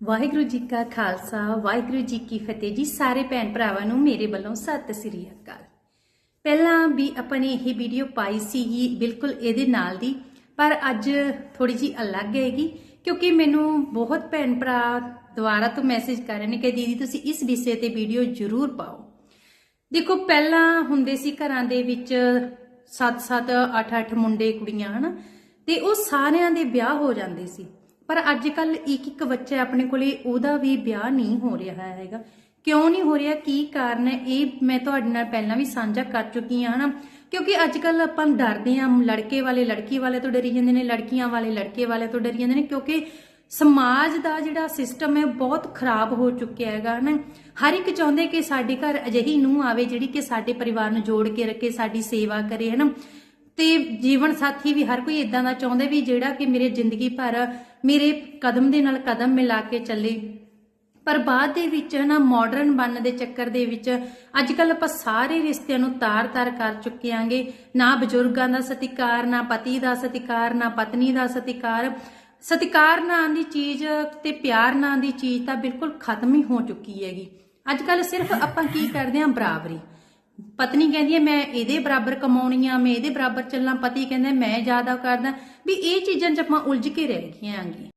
ਵਾਹਿਗੁਰੂ ਜੀ ਕਾ ਖਾਲਸਾ, ਵਾਹਿਗੁਰੂ ਜੀ ਕੀ ਫਤਿਹ ਜੀ ਸਾਰੇ ਭੈਣ ਭਰਾਵਾਂ ਨੂੰ ਮੇਰੇ ਵੱਲੋਂ ਸਤਿ ਸ੍ਰੀ ਅਕਾਲ। ਪਹਿਲਾਂ ਵੀ ਆਪਾਂ ਨੇ ਇਹ ਵੀਡੀਓ ਪਾਈ ਸੀਗੀ, ਬਿਲਕੁਲ ਇਹਦੇ ਨਾਲ ਦੀ, ਪਰ ਅੱਜ ਥੋੜੀ ਜੀ ਅਲੱਗ ਹੈਗੀ, ਕਿਉਂਕਿ ਮੈਨੂੰ ਬਹੁਤ ਭੈਣ ਭਰਾ ਦੁਬਾਰਾ ਤੋਂ ਮੈਸੇਜ ਕਰ ਰਹੇ ਨੇ ਕਿ ਦੀਦੀ ਤੁਸੀਂ ਇਸ ਵਿਸ਼ੇ ਤੇ ਵੀਡੀਓ ਜ਼ਰੂਰ ਪਾਓ। ਦੇਖੋ, ਪਹਿਲਾਂ ਹੁੰਦੇ ਸੀ ਘਰਾਂ ਦੇ ਵਿੱਚ 7-7 8-8 ਮੁੰਡੇ ਕੁੜੀਆਂ, ਹਨਾ? ਤੇ ਉਹ ਸਾਰਿਆਂ ਦੇ ਵਿਆਹ ਹੋ ਜਾਂਦੇ ਸੀ। ਪਰ ਅੱਜ ਕੱਲ ਇੱਕ ਇੱਕ ਬੱਚਾ ਆਪਣੇ ਕੋਲੇ ਉਹਦਾ ਵੀ ਵਿਆਹ ਨਹੀਂ ਹੋ ਰਿਹਾ ਹੈਗਾ। ਕਿਉਂ ਨਹੀਂ ਹੋ ਰਿਹਾ? ਕੀ ਕਾਰਨ ਹੈ? ਇਹ ਮੈਂ ਤੁਹਾਡੇ ਨਾਲ ਪਹਿਲਾਂ ਵੀ ਸਾਂਝਾ ਕਰ ਚੁੱਕੀ ਹਾਂ ਹਨਾ ਕਿਉਂਕਿ ਅੱਜ ਕੱਲ ਆਪਾਂ ਡਰਦੇ ਹਾਂ, ਲੜਕੇ ਵਾਲੇ, ਲੜਕੀ ਵਾਲੇ ਤੋਂ ਡਰੀ ਜਾਂਦੇ ਨੇ, ਲੜਕੀਆਂ ਵਾਲੇ, ਲੜਕੇ ਵਾਲੇ ਤੋਂ ਡਰੀ ਜਾਂਦੇ ਨੇ, ਕਿਉਂਕਿ ਸਮਾਜ ਦਾ ਜਿਹੜਾ ਸਿਸਟਮ ਹੈ, ਬਹੁਤ ਖਰਾਬ ਹੋ ਚੁੱਕਿਆ ਹੈਗਾ, ਹਨਾ। ਹਰ ਇੱਕ ਚਾਹੁੰਦੇ ਕਿ ਸਾਡੇ ਘਰ ਅਜਿਹੀ ਨੂੰ ਆਵੇ ਜਿਹੜੀ ਕਿ ਸਾਡੇ ਪਰਿਵਾਰ ਨੂੰ ਜੋੜ ਕੇ ਰੱਖੇ, ਸਾਡੀ ਸੇਵਾ ਕਰੇ, ਹਨਾ। ਤੇ ਜੀਵਨ ਸਾਥੀ ਵੀ ਹਰ ਕੋਈ ਇਦਾਂ ਦਾ ਚਾਹੁੰਦਾ ਵੀ ਜਿਹੜਾ ਕਿ ਮੇਰੇ ਜ਼ਿੰਦਗੀ ਭਰ ਮੇਰੇ ਕਦਮ ਦੇ ਨਾਲ ਕਦਮ ਮਿਲਾ ਕੇ ਚੱਲੇ। ਪਰ ਬਾਅਦ ਦੇ ਵਿੱਚ ਨਾ ਮਾਡਰਨ ਬਣਨ ਦੇ ਚੱਕਰ ਦੇ ਵਿੱਚ ਅੱਜ ਕੱਲ ਆਪਾਂ ਸਾਰੇ ਰਿਸ਼ਤਿਆਂ ਨੂੰ ਤਾਰ-ਤਾਰ ਕਰ ਚੁੱਕੇ ਆਂਗੇ। ਨਾ ਬਜ਼ੁਰਗਾਂ ਦਾ ਸਤਿਕਾਰ, ਨਾ ਪਤੀ ਦਾ ਸਤਿਕਾਰ, ਨਾ ਪਤਨੀ ਦਾ ਸਤਿਕਾਰ। ਸਤਿਕਾਰ ਨਾਂ ਦੀ ਚੀਜ਼ ਤੇ ਪਿਆਰ ਨਾਂ ਦੀ ਚੀਜ਼ ਤਾਂ ਬਿਲਕੁਲ ਖਤਮ ਹੀ ਹੋ ਚੁੱਕੀ ਹੈਗੀ। ਅੱਜ ਕੱਲ ਸਿਰਫ ਆਪਾਂ ਕੀ ਕਰਦੇ ਆਂ, ਬਰਾਬਰੀ। ਪਤਨੀ ਕਹਿੰਦੀ ਹੈ, ਮੈਂ ਇਹਦੇ ਬਰਾਬਰ ਕਮਾਉਣੀ ਆ, ਮੈਂ ਇਹਦੇ ਬਰਾਬਰ ਚੱਲਾਂ ਪਤੀ ਕਹਿੰਦਾ, ਮੈਂ ਜ਼ਿਆਦਾ ਕਰਦਾ। ਵੀ ਇਹ ਚੀਜ਼ਾਂ 'ਚ ਆਪਾਂ ਉਲਝ ਕੇ ਰਹਿ ਗਏ ਆਂਗੇ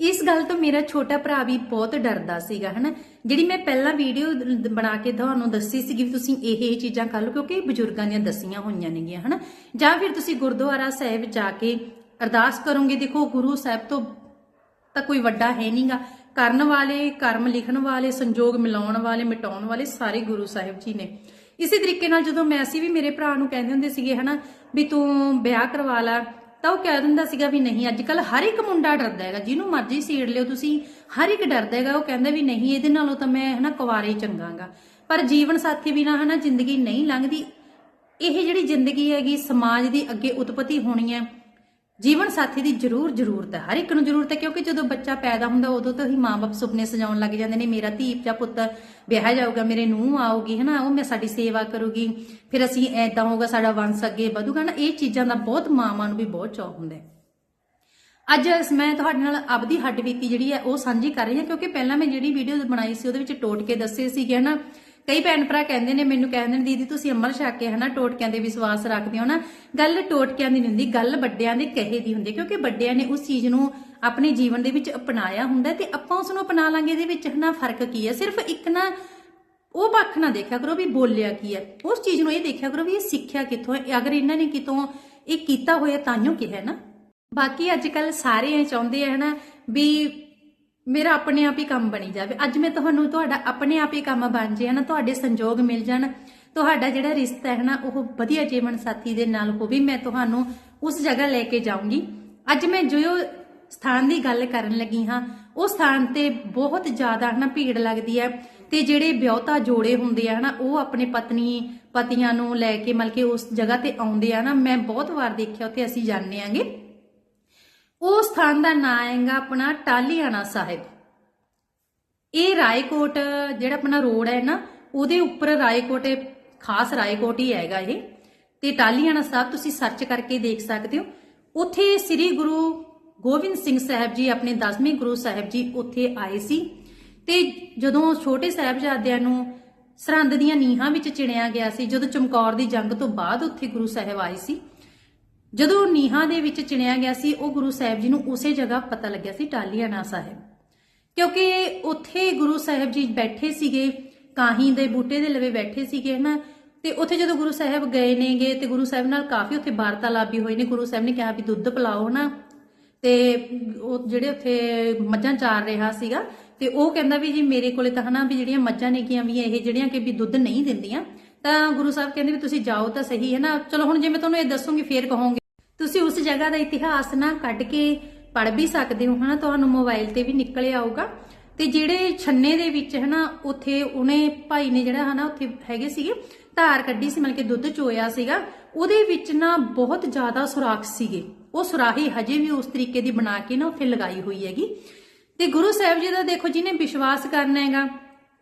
ਇਸ ਗੱਲ ਤੋਂ ਮੇਰਾ ਛੋਟਾ ਭਰਾ ਵੀ ਬਹੁਤ ਡਰਦਾ ਸੀਗਾ, ਹਨਾ? ਜਿਹੜੀ ਮੈਂ ਪਹਿਲਾਂ ਵੀਡੀਓ ਬਣਾ ਕੇ ਤੁਹਾਨੂੰ ਦੱਸੀ ਸੀਗੀ ਵੀ ਤੁਸੀਂ ਇਹ ਇਹ ਚੀਜ਼ਾਂ ਕਰ ਲਓ, ਕਿਉਂਕਿ ਇਹ ਬਜ਼ੁਰਗਾਂ ਦੀਆਂ ਦੱਸੀਆਂ ਹੋਈਆਂ ਨੇਗੀਆਂ, ਹਨਾ? ਜਾਂ ਫਿਰ ਤੁਸੀਂ ਗੁਰਦੁਆਰਾ ਸਾਹਿਬ ਜਾ ਕੇ ਅਰਦਾਸ ਕਰੋਗੇ, ਦੇਖੋ ਗੁਰੂ ਸਾਹਿਬ ਤੋਂ ਤਾਂ ਕੋਈ ਵੱਡਾ ਹੈ ਨਹੀਂਗਾ। ਕਰਨ ਵਾਲੇ, ਕਰਮ ਲਿਖਣ ਵਾਲੇ, ਸੰਜੋਗ ਮਿਲਾਉਣ ਵਾਲੇ, ਮਿਟਾਉਣ ਵਾਲੇ ਸਾਰੇ ਗੁਰੂ ਸਾਹਿਬ ਜੀ ਨੇ। ਇਸੇ ਤਰੀਕੇ ਨਾਲ ਜਦੋਂ ਮੈਂ ਅਸੀਂ ਵੀ ਮੇਰੇ ਭਰਾ ਨੂੰ ਕਹਿੰਦੇ ਹੁੰਦੇ ਸੀਗੇ, ਹਨਾ, ਵੀ ਤੂੰ ਵਿਆਹ ਕਰਵਾ ਲੈ, ਤਾਂ ਉਹ ਕਹਿ ਦਿੰਦਾ ਸੀਗਾ ਵੀ ਨਹੀਂ ਅੱਜ ਕੱਲ ਹਰ ਇੱਕ ਮੁੰਡਾ ਡਰਦਾ ਹੈਗਾ, ਜਿਹਨੂੰ ਮਰਜ਼ੀ ਸੀੜ ਲਿਓ ਤੁਸੀਂ, ਹਰ ਇੱਕ ਡਰਦਾ ਹੈਗਾ, ਉਹ ਕਹਿੰਦਾ ਵੀ ਨਹੀਂ, ਇਹਦੇ ਨਾਲੋਂ ਤਾਂ ਮੈਂ, ਹਨਾ, ਕੁਵਾਰੇ ਚੰਗਾਗਾ ਪਰ ਜੀਵਨ ਸਾਥੀ ਬਿਨਾ, ਹਨਾ, ਜ਼ਿੰਦਗੀ ਨਹੀਂ ਲੰਘਦੀ। ਇਹ ਜਿਹੜੀ ਜ਼ਿੰਦਗੀ ਹੈਗੀ, ਸਮਾਜ ਦੀ ਅੱਗੇ ਉਤਪਤੀ ਹੋਣੀ ਹੈ ਜੀਵਨ ਸਾਥੀ ਦੀ ਜ਼ਰੂਰ ਜ਼ਰੂਰਤ ਹੈ, ਹਰ ਇੱਕ ਨੂੰ ਜ਼ਰੂਰਤ ਹੈ, ਕਿਉਂਕਿ ਜਦੋਂ ਬੱਚਾ ਪੈਦਾ ਹੁੰਦਾ, ਉਦੋਂ ਤੋਂ ਹੀ ਮਾਂ ਬਾਪ ਸੁਪਨੇ ਸਜਾਉਣ ਲੱਗ ਜਾਂਦੇ ਨੇ, ਮੇਰਾ ਧੀ ਜਾਂ ਪੁੱਤ ਵਿਆਹ ਜਾਊਗਾ, ਮੇਰੇ ਨੂੰਹ ਆਊਗੀ, ਹਨਾ, ਉਹ ਮੈਂ ਸਾਡੀ ਸੇਵਾ ਕਰੂਗੀ, ਫਿਰ ਅਸੀਂ ਐਦਾਂ ਹੋਊਗਾ, ਸਾਡਾ ਵੰਸ਼ ਅੱਗੇ ਵਧੂਗਾ ਨਾ ਇਹ ਚੀਜ਼ਾਂ ਦਾ ਬਹੁਤ ਮਾਵਾਂ ਨੂੰ ਵੀ ਬਹੁਤ ਚਾਅ ਹੁੰਦਾ ਹੈ। ਅੱਜ ਮੈਂ ਤੁਹਾਡੇ ਨਾਲ ਆਪਦੀ ਹੱਡ ਬੀਤੀ ਜਿਹੜੀ ਹੈ, ਉਹ ਸਾਂਝੀ ਕਰ ਰਹੀ ਹਾਂ, ਕਿਉਂਕਿ ਪਹਿਲਾਂ ਮੈਂ ਜਿਹੜੀ ਵੀਡੀਓ ਬਣਾਈ ਸੀ, ਉਹਦੇ ਵਿੱਚ ਟੋਟਕੇ ਦੱਸੇ ਸੀਗੇ ਨਾ ਕਈ ਭੈਣ ਭਰਾ ਕਹਿੰਦੇ ਨੇ, ਮੈਨੂੰ ਕਹਿੰਦੇ ਨੇ, ਦੀਦੀ, ਤੁਸੀਂ ਅੰਮ੍ਰਿਤ ਛਕ ਕੇ ਹਨਾ ਟੋਟਕਿਆਂ ਦੇ ਵਿਸ਼ਵਾਸ ਰੱਖਦੇ ਹੋ ਨਾ। ਗੱਲ ਟੋਟਕਿਆਂ ਦੀ ਨਹੀਂ ਹੁੰਦੀ, ਗੱਲ ਵੱਡਿਆਂ ਦੇ ਕਹੇ ਦੀ ਹੁੰਦੀ ਕਿਉਂਕਿ ਵੱਡਿਆਂ ਨੇ ਉਸ ਚੀਜ਼ ਨੂੰ ਆਪਣੇ ਜੀਵਨ ਦੇ ਵਿੱਚ ਅਪਣਾਇਆ ਹੁੰਦਾ ਤੇ ਆਪਾਂ ਉਸ ਨੂੰ ਅਪਣਾ ਲਾਂਗੇ, ਇਹਦੇ ਵਿੱਚ ਹਨਾ ਫ਼ਰਕ ਕੀ ਹੈ? ਸਿਰਫ ਇੱਕ ਨਾ, ਉਹ ਪੱਖ ਨਾ ਦੇਖਿਆ ਕਰੋ ਵੀ ਬੋਲਿਆ ਕੀ ਹੈ। ਉਸ ਚੀਜ਼ ਨੂੰ ਇਹ ਦੇਖਿਆ ਕਰੋ ਵੀ ਇਹ ਸਿੱਖਿਆ ਕਿੱਥੋਂ ਹੈ? ਅਗਰ ਇਹਨਾਂ ਨੇ ਕਿਤੋਂ ਇਹ ਕੀਤਾ ਹੋਇਆ ਤਾਂਯੋ ਕਿਹਾ ਨਾ। ਬਾਕੀ ਅੱਜ ਕੱਲ ਸਾਰੇ ਇਹ ਚਾਹੁੰਦੇ ਆ ਹਨਾ ਵੀ ਮੇਰਾ ਆਪਣੇ ਆਪ ਹੀ ਕੰਮ ਬਣੀ ਜਾਵੇ। ਅੱਜ ਮੈਂ ਤੁਹਾਨੂੰ ਤੁਹਾਡਾ ਆਪਣੇ ਆਪ ਹੀ ਕੰਮ ਬਣ ਜੇ ਹਨਾ ਤੁਹਾਡੇ ਸੰਜੋਗ ਮਿਲ ਜਾਣ। ਤੁਹਾਡਾ ਜਿਹੜਾ ਰਿਸ਼ਤਾ ਹੈ ਨਾ, ਉਹ ਵਧੀਆ ਜੀਵਨ ਸਾਥੀ ਦੇ ਨਾਲ ਹੋਵੇ, ਮੈਂ ਤੁਹਾਨੂੰ ਉਸ ਜਗ੍ਹਾ ਲੈ ਕੇ ਜਾਊਂਗੀ। ਅੱਜ ਮੈਂ ਜੋ ਸਥਾਨ ਦੀ ਗੱਲ ਕਰਨ ਲੱਗੀ ਹਾਂ ਉਹ ਸਥਾਨ ਤੇ ਬਹੁਤ ਜ਼ਿਆਦਾ ਹਨਾ ਭੀੜ ਲੱਗਦੀ ਹੈ ਤੇ ਜਿਹੜੇ ਵਿਆਹਤਾ ਜੋੜੇ ਹੁੰਦੇ ਆ ਹਨਾ, ਉਹ ਆਪਣੇ ਪਤਨੀ, ਪਤੀਆਂ ਨੂੰ ਲੈ ਕੇ ਮਤਲਬ ਕਿ ਉਸ ਜਗ੍ਹਾ ਤੇ ਆਉਂਦੇ ਆ ਨਾ, ਮੈਂ ਬਹੁਤ ਵਾਰ ਦੇਖਿਆ, ਉੱਥੇ ਅਸੀਂ ਜਾਂਦੇ ਆਂਗੇ। ਉਹ ਸਥਾਨ ਦਾ ਨਾਂ ਹੈਗਾ ਆਪਣਾ ਟਾਲੀਆਣਾ ਸਾਹਿਬ। ਇਹ ਰਾਏਕੋਟ, ਜਿਹੜਾ ਆਪਣਾ ਰੋਡ ਹੈ ਨਾ, ਉਹਦੇ ਉੱਪਰ ਰਾਏਕੋਟ ਖਾਸ ਰਾਏਕੋਟ ਹੀ ਹੈਗਾ ਇਹ। ਤੇ ਟਾਲੀਆਣਾ ਸਾਹਿਬ ਤੁਸੀਂ ਸਰਚ ਕਰਕੇ ਦੇਖ ਸਕਦੇ ਹੋ। ਉੱਥੇ ਸ੍ਰੀ ਗੁਰੂ ਗੋਬਿੰਦ ਸਿੰਘ ਸਾਹਿਬ ਜੀ, ਆਪਣੇ 10ਵੇਂ ਗੁਰੂ ਸਾਹਿਬ ਜੀ ਉੱਥੇ ਆਏ ਸੀ। ਤੇ ਜਦੋਂ ਛੋਟੇ ਸਾਹਿਬਜ਼ਾਦਿਆਂ ਨੂੰ ਸਰਹੰਦ ਦੀਆਂ ਨੀਹਾਂ ਵਿੱਚ ਚਿਣਿਆ ਗਿਆ ਸੀ, ਜਦੋਂ ਚਮਕੌਰ ਦੀ ਜੰਗ ਤੋਂ ਬਾਅਦ ਉੱਥੇ ਗੁਰੂ ਸਾਹਿਬ ਆਏ ਸੀ ਜਦੋਂ ਨੀਹਾਂ ਦੇ ਵਿੱਚ ਚਿਣਿਆ ਗਿਆ ਸੀ, ਉਹ ਗੁਰੂ ਸਾਹਿਬ ਜੀ ਨੂੰ ਉਸੇ ਜਗ੍ਹਾ ਪਤਾ ਲੱਗਿਆ ਸੀ ਟਾਲੀਆਣਾ ਸਾਹਿਬ। ਕਿਉਂਕਿ ਉੱਥੇ ਗੁਰੂ ਸਾਹਿਬ ਜੀ ਬੈਠੇ ਸੀਗੇ, ਕਾਹੀ ਦੇ ਬੂਟੇ ਦੇ ਲਵੇ ਬੈਠੇ ਸੀਗੇ, ਹਨਾ? ਤੇ ਉੱਥੇ ਜਦੋਂ ਗੁਰੂ ਸਾਹਿਬ ਗਏ ਨੇਗੇ, ਤੇ ਗੁਰੂ ਸਾਹਿਬ ਨਾਲ ਕਾਫੀ ਉੱਥੇ ਵਾਰਤਾਲਾਪ ਵੀ ਹੋਏ ਨੇ। ਗੁਰੂ ਸਾਹਿਬ ਨੇ ਕਿਹਾ ਵੀ ਦੁੱਧ ਪਿਲਾਓ ਨਾ ਤੇ ਉਹ ਜਿਹੜੇ ਉੱਥੇ ਮੱਝਾਂ ਚਾਰ ਰਿਹਾ ਸੀਗਾ, ਤੇ ਉਹ ਕਹਿੰਦਾ ਵੀ ਜੀ ਮੇਰੇ ਕੋਲੇ ਤਾਂ, ਹਨਾ? ਵੀ ਜਿਹੜੀਆਂ ਮੱਝਾਂ ਨੇਗੀਆਂ ਵੀ, ਇਹ ਜਿਹੜੀਆਂ ਕਿ ਵੀ ਦੁੱਧ ਨਹੀਂ ਦਿੰਦੀਆਂ ਤਾਂ ਗੁਰੂ ਸਾਹਿਬ ਕਹਿੰਦੇ ਵੀ ਤੁਸੀਂ ਜਾਓ ਤਾਂ ਸਹੀ, ਹੈ ਨਾ? ਚਲੋ ਹੁਣ ਜੇ ਮੈਂ ਤੁਹਾਨੂੰ ਇਹ ਦੱਸੂਗੀ, ਫੇਰ ਕਹੋਗੇ। ਤੁਸੀਂ ਉਸ ਜਗ੍ਹਾ ਦਾ ਇਤਿਹਾਸ ਨਾ ਕੱਢ ਕੇ ਪੜ ਵੀ ਸਕਦੇ ਹੋ, ਹਨਾ? ਤੁਹਾਨੂੰ ਮੋਬਾਈਲ ਤੇ ਵੀ ਨਿਕਲ ਆਊਗਾ। ਤੇ ਜਿਹੜੇ ਛੰਨੇ ਦੇ ਵਿੱਚ ਹਨਾ ਉੱਥੇ ਉਹਨੇ ਭਾਈ ਨੇ ਜਿਹੜਾ, ਹਨਾ, ਉੱਥੇ ਹੈਗੇ ਸੀਗੇ, ਧਾਰ ਕੱਢੀ ਸੀ, ਮਤਲਬ ਕਿ ਦੁੱਧ ਚੋਇਆ ਸੀਗਾ। ਉਹਦੇ ਵਿੱਚ ਨਾ ਬਹੁਤ ਜ਼ਿਆਦਾ ਸੁਰਾਖ ਸੀਗੇ। ਉਹ ਸੁਰਾਹੀ ਹਜੇ ਵੀ ਉਸ ਤਰੀਕੇ ਦੀ ਬਣਾ ਕੇ ਨਾ ਉੱਥੇ ਲਗਾਈ ਹੋਈ ਹੈਗੀ। ਤੇ ਗੁਰੂ ਸਾਹਿਬ ਜੀ ਦਾ ਦੇਖੋ, ਜਿਹਨੇ ਵਿਸ਼ਵਾਸ ਕਰਨਾ ਹੈਗਾ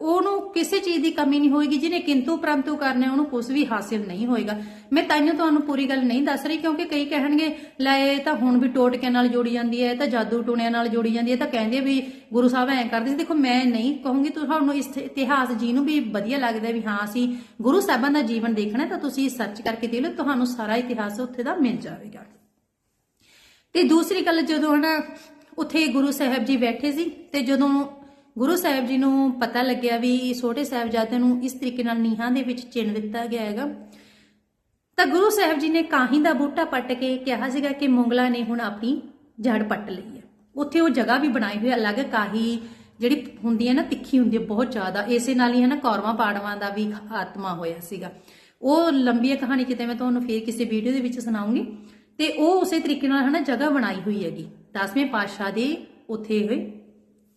ਉਹਨੂੰ ਕਿਸੇ ਚੀਜ਼ ਦੀ ਕਮੀ ਨਹੀਂ ਹੋਏਗੀ, ਜਿਹਨੇ ਕਿੰਤੂ ਪਰੰਤੂ ਕਰਨਾ, ਉਹਨੂੰ ਕੁਝ ਵੀ ਹਾਸਿਲ ਨਹੀਂ ਹੋਏਗਾ। ਮੈਂ ਤਾਈਓ ਤੁਹਾਨੂੰ ਪੂਰੀ ਗੱਲ ਨਹੀਂ ਦੱਸ ਰਹੀ, ਕਿਉਂਕਿ ਕਈ ਕਹਿਣਗੇ, ਲੈ ਇਹ ਤਾਂ ਹੁਣ ਵੀ ਟੋਟਕਿਆਂ ਨਾਲ ਜੋੜੀ ਜਾਂਦੀ ਹੈ, ਇਹ ਤਾਂ ਜਾਦੂ ਟੂਣਿਆਂ ਨਾਲ ਜੋੜੀ ਜਾਂਦੀ ਹੈ ਤਾਂ ਕਹਿੰਦੇ ਵੀ ਗੁਰੂ ਸਾਹਿਬ ਐਂ ਕਰਦੇ ਸੀ। ਦੇਖੋ, ਮੈਂ ਨਹੀਂ ਕਹੂੰਗੀ, ਤੁਹਾਨੂੰ ਇਸ ਇਤਿਹਾਸ ਜੀ ਨੂੰ ਵੀ ਵਧੀਆ ਲੱਗਦਾ ਵੀ ਹਾਂ, ਅਸੀਂ ਗੁਰੂ ਸਾਹਿਬਾਂ ਦਾ ਜੀਵਨ ਦੇਖਣਾ ਤਾਂ ਤੁਸੀਂ ਸਰਚ ਕਰਕੇ ਦੇਖ ਲਓ, ਤੁਹਾਨੂੰ ਸਾਰਾ ਇਤਿਹਾਸ ਉੱਥੇ ਦਾ ਮਿਲ ਜਾਵੇਗਾ। ਤੇ ਦੂਸਰੀ ਗੱਲ, ਜਦੋਂ ਹਨਾ, ਉੱਥੇ ਗੁਰੂ ਸਾਹਿਬ ਜੀ ਬੈਠੇ ਸੀ, ਤੇ ਜਦੋਂ ਗੁਰੂ ਸਾਹਿਬ ਜੀ ਨੂੰ ਪਤਾ ਲੱਗਿਆ ਵੀ ਛੋਟੇ ਸਾਹਿਬਜ਼ਾਦੇ ਨੂੰ ਇਸ ਤਰੀਕੇ ਨਾਲ ਨੀਹਾਂ ਦੇ ਵਿੱਚ ਚਿਣ ਦਿੱਤਾ ਗਿਆ ਹੈਗਾ। ਤਾਂ ਗੁਰੂ ਸਾਹਿਬ ਜੀ ਨੇ ਕਾਹੀ ਦਾ ਬੂਟਾ ਪੱਟ ਕੇ ਕਿਹਾ ਸੀਗਾ ਕਿ ਮੁਗਲਾਂ ਨੇ ਹੁਣ ਆਪਣੀ ਜੜ ਪੱਟ ਲਈ ਹੈ। ਉੱਥੇ ਉਹ ਜਗ੍ਹਾ ਵੀ ਬਣਾਈ ਹੋਈ ਅਲੱਗ ਕਾਹੀ ਜਿਹੜੀ ਹੁੰਦੀ ਹੈ ਨਾ, ਤਿੱਖੀ ਹੁੰਦੀ ਹੈ ਬਹੁਤ ਜ਼ਿਆਦਾ। ਇਸੇ ਨਾਲ ਹੀ ਹੈ ਨਾ, ਕੌਰਵਾਂ ਪਾੜਵਾਂ ਦਾ ਵੀ ਆਤਮਾ ਹੋਇਆ ਸੀਗਾ। ਉਹ ਲੰਬੀ ਹੈ ਕਹਾਣੀ ਕਿਤੇ ਮੈਂ ਤੁਹਾਨੂੰ ਫੇਰ ਕਿਸੇ ਵੀਡੀਓ ਦੇ ਵਿੱਚ ਸੁਣਾਉਂਗੀ। ਤੇ ਉਹ ਉਸੇ ਤਰੀਕੇ ਨਾਲ ਹਨਾ ਜਗ੍ਹਾ ਬਣਾਈ ਹੋਈ ਹੈਗੀ। 10ਵੇਂ ਪਾਤਸ਼ਾਹ ਦੇ ਉੱਥੇ ਹੋਏ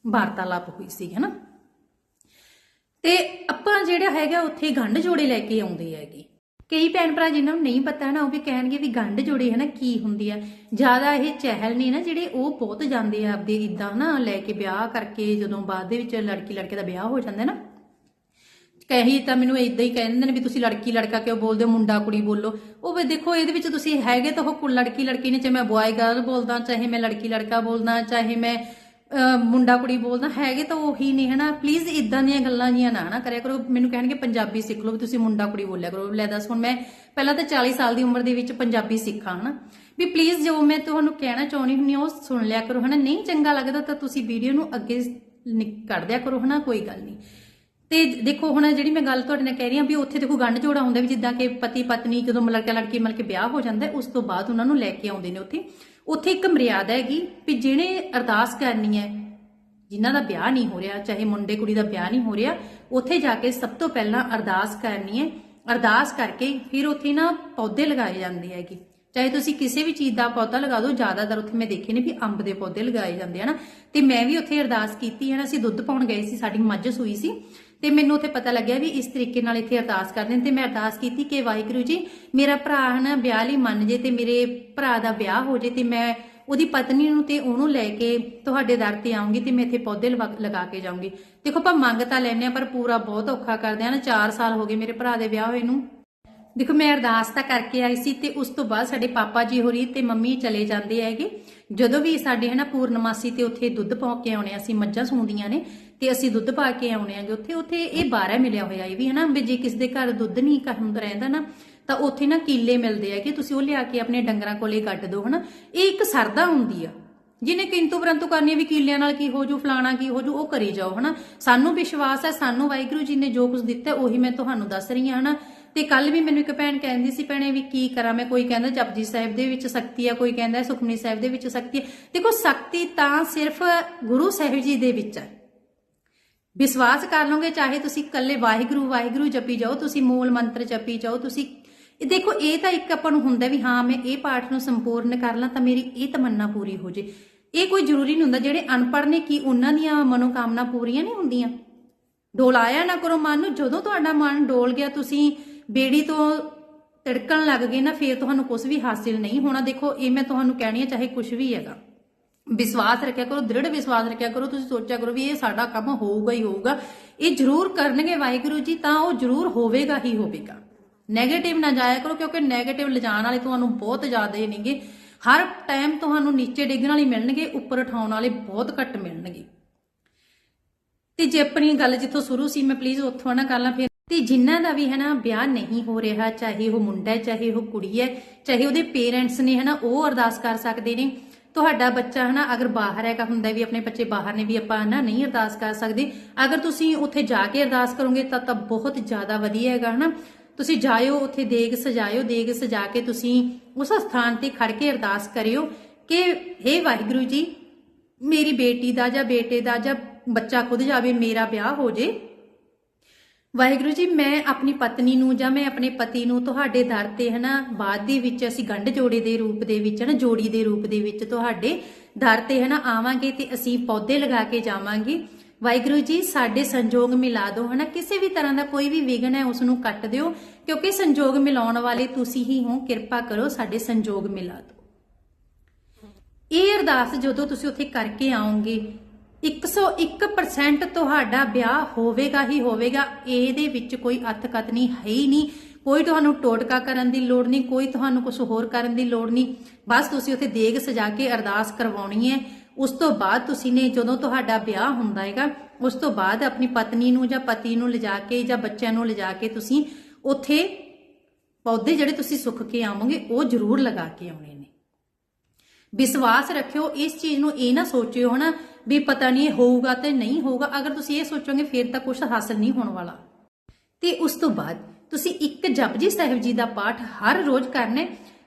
ਵਾਰਤਾਲਾਪ ਹੋਈ ਸੀ ਹਨਾ ਤੇ ਆਪਾਂ ਜਿਹੜਾ ਹੈਗਾ ਉੱਥੇ ਗੰਢ ਜੋੜੇ ਲੈ ਕੇ ਆਉਂਦੇ ਹੈਗੇ। ਕਈ ਭੈਣ ਭਰਾ ਜਿਨ੍ਹਾਂ ਨੂੰ ਨਹੀਂ ਪਤਾ ਨਾ, ਉਹ ਵੀ ਕਹਿਣਗੇ ਵੀ ਗੰਢ ਜੋੜੇ ਹਨਾ ਕੀ ਹੁੰਦੀ ਆ? ਜ਼ਿਆਦਾ ਇਹ ਚਹਿਲ ਨੇ ਨਾ ਜਿਹੜੇ ਉਹ ਬਹੁਤ ਜਾਂਦੇ ਆ ਆਪਦੇ ਇਦਾਂ ਨਾ ਲੈ ਕੇ ਵਿਆਹ ਕਰਕੇ, ਜਦੋਂ ਬਾਅਦ ਦੇ ਵਿੱਚ ਲੜਕੀ ਲੜਕੇ ਦਾ ਵਿਆਹ ਹੋ ਜਾਂਦਾ ਨਾ। ਕਹੀ ਤਾਂ ਮੈਨੂੰ ਇਦਾਂ ਹੀ ਕਹਿੰਦੇ ਨੇ ਵੀ ਤੁਸੀਂ ਲੜਕੀ ਲੜਕਾ ਕਿਉਂ ਬੋਲਦੇ ਹੋ ਮੁੰਡਾ ਕੁੜੀ ਬੋਲੋ। ਉਹ ਵੀ ਦੇਖੋ, ਇਹਦੇ ਵਿੱਚ ਤੁਸੀਂ ਹੈਗੇ ਤਾਂ ਉਹ ਕੁ- ਲੜਕੀ ਲੜਕੀ ਨੇ, ਚਾਹੇ ਮੈਂ ਬੁਆਏ ਗਰਲ ਬੋਲਦਾ, ਚਾਹੇ ਮੈਂ ਲੜਕੀ ਲੜਕਾ ਬੋਲਦਾ, ਚਾਹੇ ਮੈਂ ਮੁੰਡਾ ਕੁੜੀ ਬੋਲਦਾ, ਹੈਗੇ ਤਾਂ ਉਹੀ ਨੇ, ਹਨਾ? ਪਲੀਜ਼ ਇਦਾਂ ਦੀਆਂ ਗੱਲਾਂ ਜੀਆਂ ਨਾ ਨਾ ਕਰਿਆ ਕਰੋ। ਮੈਨੂੰ ਕਹਿਣਗੇ ਪੰਜਾਬੀ ਸਿੱਖ ਲਓ ਤੁਸੀਂ ਮੁੰਡਾ ਕੁੜੀ ਬੋਲਿਆ ਕਰੋ। ਲੈ ਦੱਸ, ਹੁਣ ਮੈਂ ਪਹਿਲਾਂ ਤਾਂ 40 ਸਾਲ ਦੀ ਉਮਰ ਦੇ ਵਿੱਚ ਪੰਜਾਬੀ ਸਿੱਖਾਂ, ਹਨਾ? ਵੀ ਪਲੀਜ਼ ਜੋ ਮੈਂ ਤੁਹਾਨੂੰ ਕਹਿਣਾ ਚਾਹੁੰਦੀ ਹੁੰਨੀ ਆ ਉਹ ਸੁਣ ਲਿਆ ਕਰੋ, ਹਨਾ? ਨਹੀਂ ਚੰਗਾ ਲੱਗਦਾ ਤਾਂ ਤੁਸੀਂ ਵੀਡੀਓ ਨੂੰ ਅੱਗੇ ਕੱਢ ਦਿਆ ਕਰੋ, ਹਨਾ? ਕੋਈ ਗੱਲ ਨਹੀਂ। ਤੇ ਦੇਖੋ, ਹੁਣ ਜਿਹੜੀ ਮੈਂ ਗੱਲ ਤੁਹਾਡੇ ਨਾਲ ਕਹਿ ਰਹੀ ਹਾਂ, ਵੀ ਉੱਥੇ ਦੇਖੋ ਗੰਢ ਜੋੜਾ ਹੁੰਦਾ ਵੀ ਜਿੱਦਾਂ ਕਿ ਪਤੀ ਪਤਨੀ ਜਦੋਂ ਲੜਕਾ ਲੜਕੀ ਮਿਲ ਵਿਆਹ ਹੋ ਜਾਂਦਾ, ਉਸ ਤੋਂ ਬਾਅਦ ਉਹਨਾਂ ਨੂੰ ਲੈ ਕੇ ਆਉਂਦੇ ਨੇ ਉੱਥੇ। ਉੱਥੇ ਇੱਕ ਮਰਿਆਦਾ ਹੈਗੀ ਵੀ ਜਿਹਨੇ ਅਰਦਾਸ ਕਰਨੀ ਹੈ, ਜਿਨ੍ਹਾਂ ਦਾ ਵਿਆਹ ਨਹੀਂ ਹੋ ਰਿਹਾ, ਚਾਹੇ ਮੁੰਡੇ ਕੁੜੀ ਦਾ ਵਿਆਹ ਨਹੀਂ ਹੋ ਰਿਹਾ, ਉੱਥੇ ਜਾ ਕੇ ਸਭ ਤੋਂ ਪਹਿਲਾਂ ਅਰਦਾਸ ਕਰਨੀ ਹੈ। ਅਰਦਾਸ ਕਰਕੇ ਫਿਰ ਉੱਥੇ ਨਾ ਪੌਦੇ ਲਗਾਏ ਜਾਂਦੇ ਹੈਗੇ। ਚਾਹੇ ਤੁਸੀਂ ਕਿਸੇ ਵੀ ਚੀਜ਼ ਦਾ ਪੌਦਾ ਲਗਾ ਦਿਓ, ਜ਼ਿਆਦਾਤਰ ਉੱਥੇ ਮੈਂ ਦੇਖੇ ਨੇ ਵੀ ਅੰਬ ਦੇ ਪੌਦੇ ਲਗਾਏ ਜਾਂਦੇ ਆ ਨਾ। ਤੇ ਮੈਂ ਵੀ ਉੱਥੇ ਅਰਦਾਸ ਕੀਤੀ ਹੈ ਨਾ, ਅਸੀਂ ਦੁੱਧ ਪਾਉਣ ਗਏ ਸੀ, ਸਾਡੀ ਮੱਝ ਸੂਈ ਸੀ। ਤੇ ਮੈਨੂੰ ਉੱਥੇ ਪਤਾ ਲੱਗਿਆ ਵੀ ਇਸ ਤਰੀਕੇ ਨਾਲ ਇੱਥੇ ਅਰਦਾਸ ਕਰਦੇ ਨੇ ਤੇ ਮੈਂ ਅਰਦਾਸ ਕੀਤੀ ਕਿ ਵਾਹਿਗੁਰੂ ਜੀ ਮੇਰਾ ਭਰਾ ਹਨਾ ਵਿਆਹ ਲਈ ਮੰਨ ਜੇ ਤੇ ਮੇਰੇ ਭਰਾ ਦਾ ਵਿਆਹ ਹੋ ਜੇ ਤੇ ਮੈਂ ਉਹਦੀ ਪਤਨੀ ਨੂੰ ਤੇ ਉਹਨੂੰ ਲੈ ਕੇ ਤੁਹਾਡੇ ਦਰ ਤੇ ਆਉਂਗੀ ਤੇ ਮੈਂ ਇੱਥੇ ਪੌਦੇ ਲਗਾ ਕੇ ਜਾਊਂਗੀ। ਦੇਖੋ ਆਪਾਂ ਮੰਗ ਤਾਂ ਲੈਨੇ ਆ ਪਰ ਪੂਰਾ ਬਹੁਤ ਔਖਾ ਕਰਦੇ ਆ ਨਾ 4 ਸਾਲ ਹੋ ਗਏ ਮੇਰੇ ਭਰਾ ਦੇ ਵਿਆਹ ਹੋਏ ਨੂੰ। ਦੇਖੋ ਮੈਂ ਅਰਦਾਸ ਤਾਂ ਕਰਕੇ ਆਈ ਸੀ ਤੇ ਉਸ ਤੋਂ ਬਾਅਦ ਸਾਡੇ ਪਾਪਾ ਜੀ ਹੋਰੀ ਤੇ ਮੰਮੀ ਚਲੇ ਜਾਂਦੇ ਹੈਗੇ। ਜਦੋਂ ਵੀ ਸਾਡੇ ਹਨਾ ਪੂਰਨਮਾਸੀ ਤੇ ਉੱਥੇ ਦੁੱਧ ਪਾ ਕੇ ਆਉਣੇ ਆ, ਅਸੀਂ ਮੱਝਾਂ ਸੂੰਦੀਆਂ ਨੇ ਤੇ ਅਸੀਂ ਦੁੱਧ ਪਾ ਕੇ ਆਉਣੇ ਆਂਗੇ ਉੱਥੇ ਉੱਥੇ ਇਹ ਬਾਰਾ ਮਿਲਿਆ ਹੋਇਆ ਇਹ ਵੀ, ਹਨਾ? ਵੀ ਜੇ ਕਿਸੇ ਦੇ ਘਰ ਦੁੱਧ ਨਹੀਂ ਹੁੰਦਾ ਰਹਿੰਦਾ ਨਾ, ਤਾਂ ਉੱਥੇ ਨਾ ਕੀਲੇ ਮਿਲਦੇ ਆ ਕਿ ਤੁਸੀਂ ਉਹ ਲਿਆ ਕੇ ਆਪਣੇ ਡੰਗਰਾਂ ਕੋਲੇ ਕੱਢ ਦਿਓ, ਹਨਾ? ਇਹ ਇੱਕ ਸਰਦਾ ਹੁੰਦੀ ਆ। ਜਿਹਨੇ ਕਿੰਤੂ ਪਰੰਤੂ ਕਰਨੀ ਵੀ ਕੀਲਿਆਂ ਨਾਲ ਕੀ ਹੋ ਜੂ ਫਲਾਣਾ ਕੀ ਹੋ ਜੂ ਉਹ ਕਰੀ ਜਾਓ, ਹਨਾ? ਸਾਨੂੰ ਵਿਸ਼ਵਾਸ ਹੈ ਸਾਨੂੰ ਵਾਹਿਗੁਰੂ ਜੀ ਨੇ ਜੋ ਕੁਝ ਦਿੱਤਾ, ਉਹੀ ਮੈਂ ਤੁਹਾਨੂੰ ਦੱਸ ਰਹੀ ਹਾਂ ਹਨਾ? ਤੇ ਕੱਲ ਵੀ ਮੈਨੂੰ ਇੱਕ ਭੈਣ ਕਹਿੰਦੀ ਸੀ, ਭੈਣੇ, ਵੀ ਕੀ ਕਰਾਂ ਮੈਂ? ਕੋਈ ਕਹਿੰਦਾ ਜਪਜੀ ਸਾਹਿਬ ਦੇ ਵਿੱਚ ਸ਼ਕਤੀ ਆ, ਕੋਈ ਕਹਿੰਦਾ ਸੁਖਮਨੀ ਸਾਹਿਬ ਦੇ ਵਿੱਚ ਸ਼ਕਤੀ ਆ। ਦੇਖੋ, ਸ਼ਕਤੀ ਤਾਂ ਸਿਰਫ ਗੁਰੂ ਸਾਹਿਬ ਜੀ ਦੇ ਵਿੱਚ ਹੈ ਵਿਸ਼ਵਾਸ ਕਰ ਲਓਗੇ, ਚਾਹੇ ਤੁਸੀਂ ਇਕੱਲੇ ਵਾਹਿਗੁਰੂ ਵਾਹਿਗੁਰੂ ਜਪੀ ਜਾਓ, ਤੁਸੀਂ ਮੂਲ ਮੰਤਰ ਜਪੀ ਜਾਓ, ਤੁਸੀਂ, ਇਹ ਦੇਖੋ, ਇਹ ਤਾਂ ਇੱਕ ਆਪਾਂ ਨੂੰ ਹੁੰਦਾ ਵੀ ਹਾਂ, ਮੈਂ ਇਹ ਪਾਠ ਨੂੰ ਸੰਪੂਰਨ ਕਰ ਲਾਂ ਤਾਂ ਮੇਰੀ ਇਹ ਤਮੰਨਾ ਪੂਰੀ ਹੋ ਜੇ। ਇਹ ਕੋਈ ਜ਼ਰੂਰੀ ਨਹੀਂ ਹੁੰਦਾ, ਜਿਹੜੇ ਅਨਪੜ੍ਹ ਨੇ ਕੀ ਉਹਨਾਂ ਦੀਆਂ ਮਨੋਕਾਮਨਾ ਪੂਰੀਆਂ ਨਹੀਂ ਹੁੰਦੀਆਂ? ਡੋਲਾਇਆ ਨਾ ਕਰੋ ਮਨ ਨੂੰ, ਜਦੋਂ ਤੁਹਾਡਾ ਮਨ ਡੋਲ ਗਿਆ, ਤੁਸੀਂ ਬੇੜੀ ਤੋਂ ਤਿੜਕਣ ਲੱਗ ਗਏ ਨਾ, ਫਿਰ ਤੁਹਾਨੂੰ ਕੁਝ ਵੀ ਹਾਸਿਲ ਨਹੀਂ ਹੋਣਾ। ਦੇਖੋ, ਇਹ ਮੈਂ ਤੁਹਾਨੂੰ ਕਹਿਣੀ ਹੈ ਚਾਹੇ ਕੁਝ ਵੀ ਹੈਗਾ। ਵਿਸ਼ਵਾਸ ਰੱਖਿਆ ਕਰੋ, ਦ੍ਰਿੜ ਵਿਸ਼ਵਾਸ ਰੱਖਿਆ ਕਰੋ, ਤੁਸੀਂ ਸੋਚਿਆ ਕਰੋ ਵੀ ਇਹ ਸਾਡਾ ਕੰਮ ਹੋਊਗਾ ਹੀ ਹੋਊਗਾ। ਇਹ ਜ਼ਰੂਰ ਕਰਨਗੇ ਵਾਹਿਗੁਰੂ ਜੀ, ਤਾਂ ਉਹ ਜ਼ਰੂਰ ਹੋਵੇਗਾ ਹੀ ਹੋਵੇਗਾ। 네ਗੇਟਿਵ ਨਾ ਜਾਇਆ ਕਰੋ, ਕਿਉਂਕਿ 네ਗੇਟਿਵ ਲਿਜਾਣ ਵਾਲੇ ਤੁਹਾਨੂੰ ਬਹੁਤ ਜ਼ਿਆਦਾ ਨੇਗੇ। ਹਰ ਟਾਈਮ ਤੁਹਾਨੂੰ ਨੀਚੇ ਡਿੱਗਣ ਵਾਲੇ ਮਿਲਣਗੇ, ਉੱਪਰ ਉਠਾਉਣ ਵਾਲੇ ਬਹੁਤ ਘੱਟ ਮਿਲਣਗੇ। ਤੇ ਜੇ ਆਪਣੀ ਗੱਲ ਜਿੱਥੋਂ ਸ਼ੁਰੂ ਸੀ, ਮੈਂ ਪਲੀਜ਼ ਉੱਥੋਂ ਨਾ ਕਰ ਲਾਂ ਫਿਰ। ਤੇ ਜਿਨ੍ਹਾਂ ਦਾ ਵੀ ਹੈ ਨਾ, ਵਿਆਹ ਨਹੀਂ ਹੋ ਰਿਹਾ, ਚਾਹੇ ਉਹ ਮੁੰਡਾ ਹੈ, ਚਾਹੇ ਉਹ ਕੁੜੀ ਹੈ, ਚਾਹੇ ਉਹਦੇ ਪੇਰੈਂਟਸ ਨੇ ਹੈ ਨਾ, ਉਹ ਅਰਦਾਸ ਕਰ ਸਕਦੇ ਨੇ। ਤੁਹਾਡਾ ਬੱਚਾ ਹੈ ਨਾ ਅਗਰ ਬਾਹਰ ਹੈਗਾ ਹੁੰਦਾ ਵੀ, ਆਪਣੇ ਬੱਚੇ ਬਾਹਰ ਨੇ ਵੀ, ਆਪਾਂ ਨਾ ਨਹੀਂ ਅਰਦਾਸ ਕਰ ਸਕਦੇ। ਅਗਰ ਤੁਸੀਂ ਉੱਥੇ ਜਾ ਕੇ ਅਰਦਾਸ ਕਰੋਗੇ, ਤਾਂ ਤਾਂ ਬਹੁਤ ਜ਼ਿਆਦਾ ਵਧੀਆ ਹੈਗਾ ਹਨਾ। ਤੁਸੀਂ ਜਾਇਓ, ਉੱਥੇ ਦੇਗ ਸਜਾਇਓ, ਦੇਗ ਸਜਾ ਕੇ ਤੁਸੀਂ ਉਸ ਸਥਾਨ ਤੇ ਖੜ ਕੇ ਅਰਦਾਸ ਕਰਿਓ ਕਿ हे ਵਾਹਿਗੁਰੂ ਜੀ, ਮੇਰੀ ਬੇਟੀ ਦਾ ਜਾਂ ਬੇਟੇ ਦਾ ਜਾਂ ਬੱਚਾ ਖੁਦ ਜਾਵੇ, ਮੇਰਾ ਵਿਆਹ ਹੋ ਜੇ ਵਾਹਿਗੁਰੂ ਜੀ, ਮੈਂ ਆਪਣੀ ਪਤਨੀ ਨੂੰ ਜਾਂ ਮੈਂ ਆਪਣੇ ਪਤੀ ਨੂੰ ਤੁਹਾਡੇ ਦਰ ਤੇ ਹਨਾ, ਬਾਅਦ ਦੇ ਵਿੱਚ ਅਸੀਂ ਗੰਢ ਜੋੜੇ ਦੇ ਰੂਪ ਦੇ ਵਿੱਚ ਹਨਾ, ਜੋੜੀ ਦੇ ਰੂਪ ਦੇ ਵਿੱਚ ਤੁਹਾਡੇ ਦਰ ਤੇ ਹਨਾ ਆਵਾਂਗੇ ਤੇ ਅਸੀਂ ਪੌਦੇ ਲਗਾ ਕੇ ਜਾਵਾਂਗੇ। ਵਾਹਿਗੁਰੂ ਜੀ, ਸਾਡੇ ਸੰਜੋਗ ਮਿਲਾ ਦਿਓ ਹਨਾ, ਕਿਸੇ ਵੀ ਤਰ੍ਹਾਂ ਦਾ ਕੋਈ ਵੀ ਵਿਗਨ ਹੈ ਉਸ ਨੂੰ ਕੱਟ ਦਿਓ, ਕਿਉਂਕਿ ਸੰਜੋਗ ਮਿਲਾਉਣ ਵਾਲੇ ਤੁਸੀਂ ਹੀ ਹੋ, ਕਿਰਪਾ ਕਰੋ ਸਾਡੇ ਸੰਜੋਗ ਮਿਲਾ ਦਿਓ। ਇਹ ਅਰਦਾਸ ਜਦੋਂ ਤੁਸੀਂ ਉੱਥੇ ਕਰਕੇ ਆਓਗੇ 101% ਤੁਹਾਡਾ ਵਿਆਹ ਹੋਵੇਗਾ ਹੀ ਹੋਵੇਗਾ। ਇਹਦੇ ਵਿੱਚ ਕੋਈ ਅਤਕਤ ਨਹੀਂ, ਹੈ ਹੀ ਨਹੀਂ। ਕੋਈ ਤੁਹਾਨੂੰ ਟੋਟਕਾ ਕਰਨ ਦੀ ਲੋੜ ਨਹੀਂ, ਕੋਈ ਤੁਹਾਨੂੰ ਕੁਝ ਹੋਰ ਕਰਨ ਦੀ ਲੋੜ ਨਹੀਂ। ਬਸ ਤੁਸੀਂ ਉੱਥੇ ਦੇਗ ਸਜਾ ਕੇ ਅਰਦਾਸ ਕਰਵਾਉਣੀ ਹੈ। ਉਸ ਤੋਂ ਬਾਅਦ ਤੁਸੀਂ ਨੇ ਜਦੋਂ ਤੁਹਾਡਾ ਵਿਆਹ ਹੁੰਦਾ ਹੈਗਾ, ਉਸ ਤੋਂ ਬਾਅਦ ਆਪਣੀ ਪਤਨੀ ਨੂੰ ਜਾਂ ਪਤੀ ਨੂੰ ਲਿਜਾ ਕੇ ਜਾਂ ਬੱਚਿਆਂ ਨੂੰ ਲਿਜਾ ਕੇ ਤੁਸੀਂ ਉੱਥੇ ਪੌਦੇ ਜਿਹੜੇ ਤੁਸੀਂ ਸੁੱਖ ਕੇ ਆਵੋਗੇ, ਉਹ ਜ਼ਰੂਰ ਲਗਾ ਕੇ ਆਉਣੇ ਨੇ। ਵਿਸ਼ਵਾਸ ਰੱਖਿਓ, ਇਸ ਚੀਜ਼ ਨੂੰ ਇਹ ਨਾ ਸੋਚਿਓ ਹਨਾ ਵੀ ਪਤਾ ਨਹੀਂ ਇਹ ਹੋਊਗਾ ਤੇ ਨਹੀਂ ਹੋਊਗਾ। ਅਗਰ ਤੁਸੀਂ ਇਹ ਸੋਚੋਗੇ, ਫਿਰ ਤਾਂ ਕੁਝ ਹਾਸਲ ਨਹੀਂ ਹੋਣ ਵਾਲਾ। ਤੇ ਉਸ ਤੋਂ ਬਾਅਦ ਤੁਸੀਂ ਇੱਕ ਜਪਜੀ ਸਾਹਿਬ ਜੀ ਦਾ ਪਾਠ ਹਰ ਰੋਜ਼ ਕਰਨਾ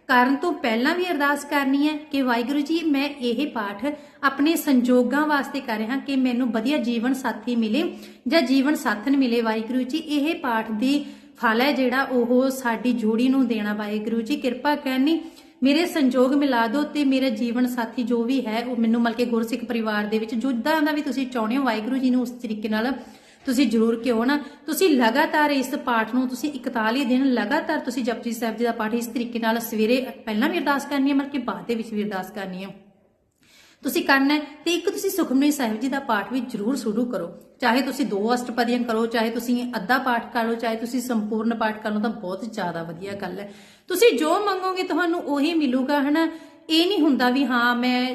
ਕਰਨ ਤੋਂ ਪਹਿਲਾਂ ਵੀ ਅਰਦਾਸ ਕਰਨੀ ਹੈ ਕਿ ਵਾਹਿਗੁਰੂ ਜੀ, ਮੈਂ ਇਹ ਪਾਠ ਆਪਣੇ ਸੰਜੋਗਾਂ ਵਾਸਤੇ ਕਰ ਰਿਹਾ ਕਿ ਮੈਨੂੰ ਵਧੀਆ ਜੀਵਨ ਸਾਥੀ ਮਿਲੇ ਜਾਂ ਜੀਵਨ ਸਾਥਣ ਮਿਲੇ ਵਾਹਿਗੁਰੂ ਜੀ। ਇਹ ਪਾਠ ਦੀ ਫਲ ਹੈ ਜਿਹੜਾ ਉਹ ਸਾਡੀ ਜੋੜੀ ਨੂੰ ਦੇਣਾ ਵਾਹਿਗੁਰੂ ਜੀ। ਕਿਰਪਾ ਕਰਨੀ ਮੇਰੇ ਸੰਜੋਗ ਮਿਲਾ ਦਿਓ ਤੇ ਮੇਰਾ ਜੀਵਨ ਸਾਥੀ ਜੋ ਵੀ ਹੈ, ਉਹ ਮੈਨੂੰ ਮਤਲਬ ਕਿ ਗੁਰਸਿੱਖ ਪਰਿਵਾਰ ਦੇ ਵਿੱਚ ਜਿੱਦਾਂ ਦਾ ਵੀ ਤੁਸੀਂ ਚਾਹੁੰਦੇ ਹੋ, ਵਾਹਿਗੁਰੂ ਜੀ ਨੂੰ ਉਸ ਤਰੀਕੇ ਨਾਲ ਤੁਸੀਂ ਜ਼ਰੂਰ ਕਿਉਂ ਨਾ। ਤੁਸੀਂ ਲਗਾਤਾਰ ਇਸ ਪਾਠ ਨੂੰ ਤੁਸੀਂ 41 ਦਿਨ ਲਗਾਤਾਰ ਤੁਸੀਂ ਜਪਜੀ ਸਾਹਿਬ ਜੀ ਦਾ ਪਾਠ ਇਸ ਤਰੀਕੇ ਨਾਲ ਸਵੇਰੇ, ਪਹਿਲਾਂ ਵੀ ਅਰਦਾਸ ਕਰਨੀ ਹੈ ਮਤਲਬ ਕਿ ਬਾਅਦ ਦੇ ਵਿੱਚ ਵੀ ਅਰਦਾਸ ਕਰਨੀ ਹੈ। ਤੁਸੀਂ ਕਰਨਾ ਤੇ ਇੱਕ ਤੁਸੀਂ ਸੁਖਮਨੀ ਸਾਹਿਬ ਜੀ ਦਾ ਪਾਠ ਵੀ ਜ਼ਰੂਰ ਸ਼ੁਰੂ ਕਰੋ। ਚਾਹੇ ਤੁਸੀਂ ਦੋ ਅਸ਼ਟਪਦੀਆਂ ਕਰੋ, ਚਾਹੇ ਤੁਸੀਂ ਅੱਧਾ ਪਾਠ ਕਰ ਲਓ, ਚਾਹੇ ਤੁਸੀਂ ਸੰਪੂਰਨ ਪਾਠ ਕਰ ਲਓ, ਤਾਂ ਬਹੁਤ ਜ਼ਿਆਦਾ ਵਧੀਆ ਗੱਲ ਹੈ। ਤੁਸੀਂ ਜੋ ਮੰਗੋਗੇ ਤੁਹਾਨੂੰ ਉਹੀ ਮਿਲੂਗਾ, ਹਨਾ? ਇਹ ਨਹੀਂ ਹੁੰਦਾ ਵੀ ਹਾਂ, ਮੈਂ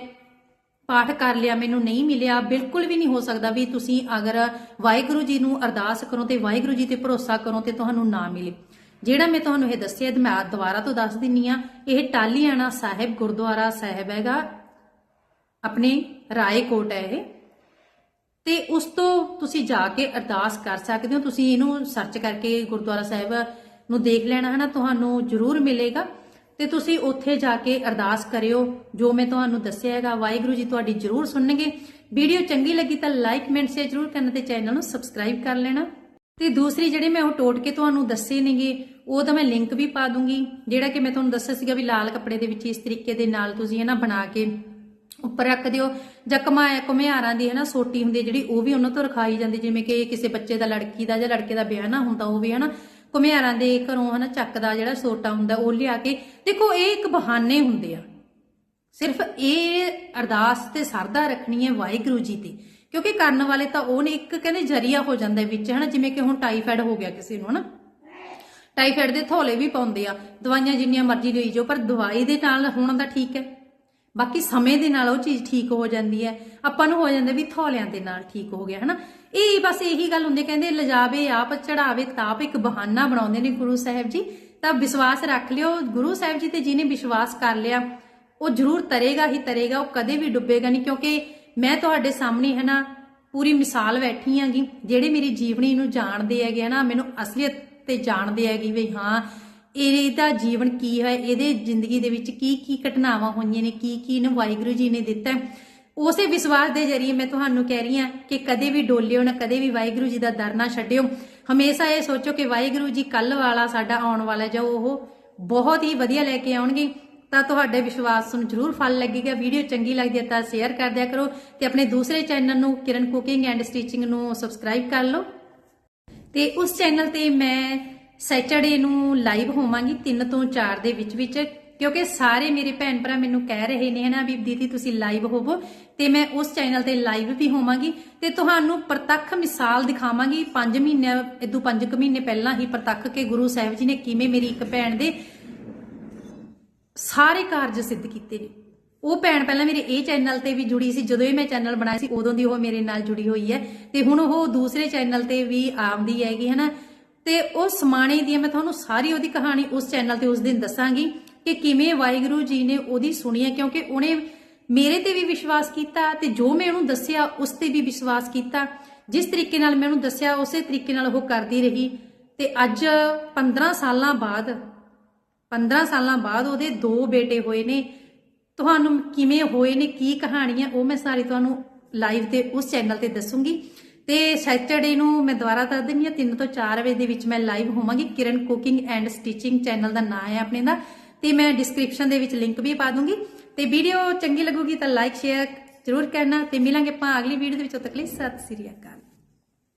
ਪਾਠ ਕਰ ਲਿਆ, ਮੈਨੂੰ ਨਹੀਂ ਮਿਲਿਆ, ਬਿਲਕੁਲ ਵੀ ਨਹੀਂ ਹੋ ਸਕਦਾ ਵੀ ਤੁਸੀਂ ਅਗਰ ਵਾਹਿਗੁਰੂ ਜੀ ਨੂੰ ਅਰਦਾਸ ਕਰੋ ਤੇ ਵਾਹਿਗੁਰੂ ਜੀ ਤੇ ਭਰੋਸਾ ਕਰੋ ਤੇ ਤੁਹਾਨੂੰ ਨਾ ਮਿਲੇ। ਜਿਹੜਾ ਮੈਂ ਤੁਹਾਨੂੰ ਇਹ ਦੱਸਿਆ ਮੈਂ ਦੁਬਾਰਾ ਤੋਂ ਦੱਸ ਦਿੰਨੀ ਆ ਇਹ ਟਾਲੀਆਣਾ ਸਾਹਿਬ ਗੁਰਦੁਆਰਾ ਸਾਹਿਬ ਹੈਗਾ। ਆਪਣੇ ਰਾਏਕੋਟ ਹੈ ਇਹ। ਤੇ ਉਸ ਤੋਂ ਤੁਸੀਂ ਜਾ ਕੇ ਅਰਦਾਸ ਕਰ ਸਕਦੇ ਹੋ। ਤੁਸੀਂ ਇਹਨੂੰ ਸਰਚ ਕਰਕੇ ਗੁਰਦੁਆਰਾ ਸਾਹਿਬ ਨੂੰ ਦੇਖ ਲੈਣਾ ਹੈ ਨਾ ਤੁਹਾਨੂੰ ਜ਼ਰੂਰ ਮਿਲੇਗਾ। ਤੇ ਤੁਸੀਂ ਉੱਥੇ ਜਾ ਕੇ ਅਰਦਾਸ ਕਰਿਓ। ਜੋ ਮੈਂ ਤੁਹਾਨੂੰ ਦੱਸਿਆ ਹੈਗਾ, ਵਾਹਿਗੁਰੂ ਜੀ ਤੁਹਾਡੀ ਜ਼ਰੂਰ ਸੁਣਨਗੇ। ਵੀਡੀਓ ਚੰਗੀ ਲੱਗੀ ਤਾਂ ਲਾਈਕ ਕਮੈਂਟ ਸ਼ੇਅਰ ਜ਼ਰੂਰ ਕਰਨਾ ਤੇ ਚੈਨਲ ਨੂੰ ਸਬਸਕ੍ਰਾਈਬ ਕਰ ਲੈਣਾ। ਤੇ ਦੂਸਰੀ ਜਿਹੜੇ ਮੈਂ ਉਹ ਟੋਟ ਕੇ ਤੁਹਾਨੂੰ ਦੱਸੇ ਨੇਗੇ, ਉਹ ਤਾਂ ਮੈਂ ਲਿੰਕ ਵੀ ਪਾ ਦੂੰਗੀ। ਜਿਹੜਾ ਕਿ ਮੈਂ ਤੁਹਾਨੂੰ ਦੱਸਿਆ ਸੀਗਾ ਵੀ ਲਾਲ ਕੱਪੜੇ ਦੇ ਵਿੱਚ ਇਸ ਤਰੀਕੇ ਦੇ ਨਾਲ ਤੁਸੀਂ ਇਹ ਨਾ ਬਣਾ ਕੇ ਉੱਪਰ ਰੱਖ ਦਿਓ। ਜਾਂ ਕਮਾਇਆ ਘੁਮਿਆਰਾਂ ਦੀ ਹੈ ਨਾ ਸੋਟੀ ਹੁੰਦੀ ਹੈ ਜਿਹੜੀ, ਉਹ ਵੀ ਉਹਨਾਂ ਤੋਂ ਰਖਾਈ ਜਾਂਦੀ। ਜਿਵੇਂ ਕਿ ਕਿਸੇ ਬੱਚੇ ਦਾ, ਲੜਕੀ ਦਾ ਜਾਂ ਲੜਕੇ ਦਾ ਵਿਆਹ ਨਾ ਹੁੰਦਾ, ਉਹ ਵੀ ਹੈ ਨਾ ਘੁਮਿਆਰਾਂ ਦੇ ਘਰੋਂ ਹੈ ਨਾ ਚੱਕਦਾ ਜਿਹੜਾ ਸੋਟਾ ਹੁੰਦਾ, ਉਹ ਲਿਆ ਕੇ। ਦੇਖੋ, ਇਹ ਇੱਕ ਬਹਾਨੇ ਹੁੰਦੇ ਆ। ਸਿਰਫ ਇਹ ਅਰਦਾਸ ਤੇ ਸਰਦਾ ਰੱਖਣੀ ਹੈ ਵਾਹਿਗੁਰੂ ਜੀ ਤੇ ਕਿਉਂਕਿ ਕਰਨ ਵਾਲੇ ਤਾਂ ਉਹ ਨੇ, ਇੱਕ ਕਹਿੰਦੇ ਜਰੀਆ ਹੋ ਜਾਂਦਾ ਹੈ ਵਿੱਚ, ਹਨਾ, ਜਿਵੇਂ ਕਿ ਹੁਣ ਟਾਈਫਾਇਡ ਹੋ ਗਿਆ ਕਿਸੇ ਨੂੰ, ਹਨਾ। ਟਾਈਫਾਇਡ ਦੇ ਥੋਲੇ ਵੀ ਪਾਉਂਦੇ ਆ। ਦਵਾਈਆਂ ਜਿੰਨੀਆਂ ਮਰਜ਼ੀ ਲਈ ਜਾਓ, ਪਰ ਦਵਾਈ ਦੇ ਨਾਲ ਹੋਣਾ ਤਾਂ ਠੀਕ ਹੈ। ਬਾਕੀ ਸਮੇਂ ਦੇ ਨਾਲ ਉਹ ਚੀਜ਼ ਠੀਕ ਹੋ ਜਾਂਦੀ ਹੈ। ਆਪਾਂ ਨੂੰ ਹੋ ਜਾਂਦਾ ਵੀ ਥੌਲਿਆਂ ਦੇ ਨਾਲ ਠੀਕ ਹੋ ਗਿਆ, ਹਨਾ? ਇਹ ਬਸ ਇਹੀ ਗੱਲ ਹੁੰਦੀ ਕਹਿੰਦੇ ਲਜਾਵੇ ਆਪ, ਚੜਾਵੇ ਤਾਪ, ਇੱਕ ਬਹਾਨਾ ਬਣਾਉਂਦੇ ਨੇ ਗੁਰੂ ਸਾਹਿਬ ਜੀ। ਤਾਂ ਵਿਸ਼ਵਾਸ ਰੱਖ ਲਿਓ, ਗੁਰੂ ਸਾਹਿਬ ਜੀ ਤੇ ਜਿਹਨੇ ਵਿਸ਼ਵਾਸ ਕਰ ਲਿਆ, ਉਹ ਜ਼ਰੂਰ ਤਰੇਗਾ ਹੀ ਤਰੇਗਾ, ਉਹ ਕਦੇ ਵੀ ਡੁੱਬੇਗਾ ਨਹੀਂ, ਕਿਉਂਕਿ ਮੈਂ ਤੁਹਾਡੇ ਸਾਹਮਣੇ ਹੈ ਨਾ ਪੂਰੀ ਮਿਸਾਲ ਬੈਠੀ ਆਂਗੀ ਜਿਹੜੇ ਮੇਰੀ ਜੀਵਨੀ ਨੂੰ ਜਾਣਦੇ ਹੈਗੇ ਹਨਾ ਮੈਨੂੰ ਅਸਲੀਅਤ ਤੇ ਜਾਣਦੇ ਹੈਗੇ ਵੀ ਹਾਂ ਇਹਦਾ ਜੀਵਨ ਕੀ ਹੈ? ਇਹਦੇ ਜ਼ਿੰਦਗੀ ਦੇ ਵਿੱਚ ਕੀ ਕੀ ਘਟਨਾਵਾਂ ਹੋਈਆਂ ਨੇ? ਕੀ ਕੀ ਨੂੰ ਵਾਹਿਗੁਰੂ ਜੀ ਨੇ ਦਿੱਤਾ ਉਸੇ ਵਿਸ਼ਵਾਸ ਦੇ ਜਰੀਏ ਮੈਂ ਤੁਹਾਨੂੰ ਕਹਿ ਰਹੀ ਹਾਂ ਕਿ ਕਦੇ ਵੀ ਡੋਲਿਓ ਨਾ, ਕਦੇ ਵੀ ਵਾਹਿਗੁਰੂ ਜੀ ਦਾ ਦਰ ਨਾ ਛੱਡਿਓ। ਹਮੇਸ਼ਾ ਇਹ ਸੋਚੋ ਕਿ ਵਾਹਿਗੁਰੂ ਜੀ ਕੱਲ ਵਾਲਾ ਸਾਡਾ ਆਉਣ ਵਾਲਾ ਜੋ ਉਹ ਬਹੁਤ ਹੀ ਵਧੀਆ ਲੈ ਕੇ ਆਉਣਗੇ, ਤਾਂ ਤੁਹਾਡੇ ਵਿਸ਼ਵਾਸ ਨੂੰ ਜ਼ਰੂਰ ਫਲ ਲੱਗੇਗਾ। ਵੀਡੀਓ ਚੰਗੀ ਲੱਗਦੀ ਹੈ ਤਾਂ ਸ਼ੇਅਰ ਕਰ ਦਿਆ ਕਰੋ ਤੇ ਆਪਣੇ ਦੂਸਰੇ ਚੈਨਲ ਨੂੰ ਕਿਰਨ ਕੁਕਿੰਗ ਐਂਡ ਸਟਿਚਿੰਗ ਨੂੰ ਸਬਸਕ੍ਰਾਈਬ ਕਰ ਲਓ। ਤੇ ਉਸ ਚੈਨਲ ਤੇ ਮੈਂ ਸੈਟਰਡੇ ਨੂੰ ਲਾਈਵ ਹੋਵਾਂਗੀ 3 ਤੋਂ 4 ਦੇ ਵਿੱਚ ਵਿੱਚ, ਕਿਉਂਕਿ ਸਾਰੇ ਮੇਰੇ ਭੈਣ ਭਰਾ ਮੈਨੂੰ ਕਹਿ ਰਹੇ ਨੇ ਹਨਾ ਵੀ ਦੀਦੀ ਤੁਸੀਂ ਲਾਈਵ ਹੋਵੋ, ਤੇ ਮੈਂ ਉਸ ਚੈਨਲ ਤੇ ਲਾਈਵ ਵੀ ਹੋਵਾਂਗੀ, ਤੇ ਤੁਹਾਨੂੰ ਪ੍ਰਤੱਖ ਮਿਸਾਲ ਦਿਖਾਵਾਂਗੀ। 5 ਮਹੀਨੇ ਇਦੋਂ 5 ਕੁ ਮਹੀਨੇ ਪਹਿਲਾਂ ਹੀ ਪ੍ਰਤੱਖ ਕੇ ਗੁਰੂ ਸਾਹਿਬ ਜੀ ਨੇ ਕਿਵੇਂ ਮੇਰੀ ਇੱਕ ਭੈਣ ਦੇ ਸਾਰੇ ਕਾਰਜ ਸਿੱਧ ਕੀਤੇ ਨੇ। ਉਹ ਭੈਣ ਪਹਿਲਾਂ ਮੇਰੇ ਇਹ ਚੈਨਲ ਤੇ ਵੀ ਜੁੜੀ ਸੀ, ਜਦੋਂ ਇਹ ਮੈਂ ਚੈਨਲ ਬਣਾਇਆ ਸੀ, ਉਦੋਂ ਦੀ ਉਹ ਮੇਰੇ ਨਾਲ ਜੁੜੀ ਹੋਈ ਹੈ, ਤੇ ਹੁਣ ਉਹ ਦੂਸਰੇ ਚੈਨਲ ਤੇ ਵੀ ਆਉਂਦੀ ਹੈਗੀ ਹਨਾ। ਤੇ ਉਹ ਸਮਾਣੇ ਦੀ ਮੈਂ ਤੁਹਾਨੂੰ ਸਾਰੀ ਉਹਦੀ ਕਹਾਣੀ ਉਸ ਚੈਨਲ ਤੇ ਉਸ ਦਿਨ ਦੱਸਾਂਗੀ ਕਿ ਕਿਵੇਂ ਵਾਹਿਗੁਰੂ ਜੀ ਨੇ ਉਹਦੀ ਸੁਣੀ ਹੈ, ਕਿਉਂਕਿ ਉਹਨੇ ਮੇਰੇ ਤੇ ਵੀ ਵਿਸ਼ਵਾਸ ਕੀਤਾ ਤੇ ਜੋ ਮੈਂ ਉਹਨੂੰ ਦੱਸਿਆ ਉਸ ਤੇ ਵੀ ਵਿਸ਼ਵਾਸ ਕੀਤਾ। ਜਿਸ ਤਰੀਕੇ ਨਾਲ ਮੈਂ ਉਹਨੂੰ ਦੱਸਿਆ, ਉਸੇ ਤਰੀਕੇ ਨਾਲ ਉਹ ਕਰਦੀ ਰਹੀ। ਤੇ ਅੱਜ 15 ਸਾਲਾਂ ਬਾਅਦ 15 ਸਾਲਾਂ ਬਾਅਦ ਉਹਦੇ ਦੋ ਬੇਟੇ ਹੋਏ ਨੇ। ਤੁਹਾਨੂੰ ਕਿਵੇਂ ਹੋਏ ਨੇ, ਕੀ ਕਹਾਣੀ ਹੈ ਉਹ ਮੈਂ ਸਾਰੀ ਤੁਹਾਨੂੰ ਲਾਈਵ ਤੇ ਉਸ ਚੈਨਲ ਤੇ ਦੱਸੂਗੀ। ਤੇ ਸੈਟਰਡੇ ਨੂੰ ਮੈਂ ਦੁਬਾਰਾ ਦੱਸ ਦਿੰਦੀ ਹਾਂ 3 ਤੋਂ 4 ਵਜੇ ਦੇ ਵਿੱਚ ਮੈਂ ਲਾਈਵ ਹੋਵਾਂਗੀ। Kiran cooking and stitching channel ਦਾ ਨਾਮ ਹੈ ਆਪਣੇ ਦਾ। ਤੇ ਮੈਂ ਡਿਸਕ੍ਰਿਪਸ਼ਨ ਦੇ ਵਿੱਚ ਲਿੰਕ ਵੀ ਪਾ ਦੂੰਗੀ। ਤੇ ਵੀਡੀਓ ਚੰਗੀ ਲੱਗੂਗੀ ਤਾਂ ਲਾਈਕ ਸ਼ੇਅਰ ਜ਼ਰੂਰ ਕਰਨਾ। ਤੇ ਮਿਲਾਂਗੇ ਆਪਾਂ ਅਗਲੀ ਵੀਡੀਓ ਦੇ ਵਿੱਚ। ਤੱਕ ਲਈ ਸਤਿ ਸ੍ਰੀ ਅਕਾਲ।